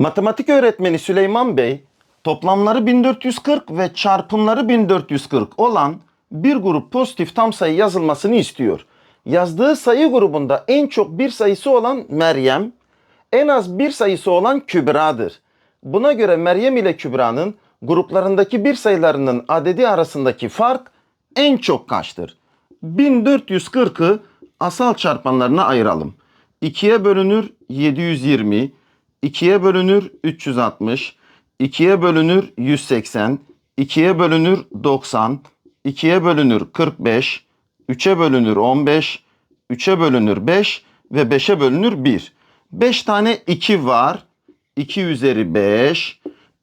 Matematik öğretmeni Süleyman Bey toplamları 1440 ve çarpımları 1440 olan bir grup pozitif tam sayı yazılmasını istiyor. Yazdığı sayı grubunda en çok bir sayısı olan Meryem, en az bir sayısı olan Kübra'dır. Buna göre Meryem ile Kübra'nın gruplarındaki bir sayılarının adedi arasındaki fark en çok kaçtır? 1440'ı asal çarpanlarına ayıralım. 2'ye bölünür 720, 2'ye bölünür 360, 2'ye bölünür 180, 2'ye bölünür 90, 2'ye bölünür 45, 3'e bölünür 15, 3'e bölünür 5 ve 5'e bölünür 1. 5 tane 2 var. 2 üzeri 5.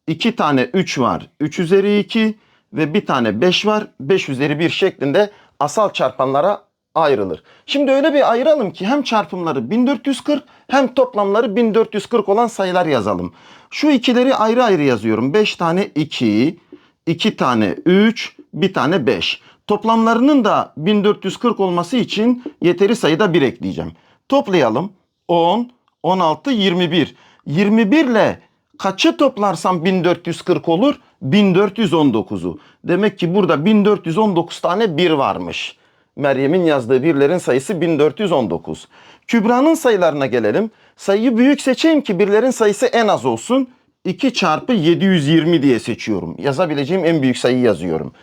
2 tane 3 var. 3 üzeri 2 ve bir tane 5 var. 5 üzeri 1 şeklinde asal çarpanlara ayrılır. Şimdi öyle bir ayıralım ki hem çarpımları 1440 hem toplamları 1440 olan sayılar yazalım. Şu ikileri ayrı ayrı yazıyorum. 5 tane 2, 2 tane 3, bir tane 5. Toplamlarının da 1440 olması için yeteri sayıda 1 ekleyeceğim. Toplayalım. 10, 16, 21. 21 ile kaçı toplarsam 1440 olur? 1419'u. Demek ki burada 1419 tane 1 varmış. Meryem'in yazdığı birlerin sayısı 1419. Kübra'nın sayılarına gelelim. Sayıyı büyük seçeyim ki birlerin sayısı en az olsun. 2 çarpı 720 diye seçiyorum. Yazabileceğim en büyük sayıyı yazıyorum.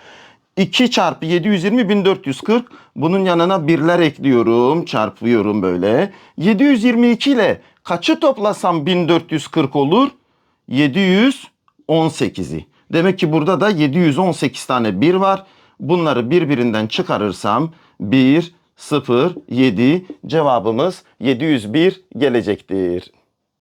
2 çarpı 720 1440. Bunun yanına birler ekliyorum. Çarpıyorum böyle. 722 ile kaçı toplasam 1440 olur? 718'i. Demek ki burada da 718 tane 1 var. Bunları birbirinden çıkarırsam 1, 0, 7 cevabımız 701 gelecektir.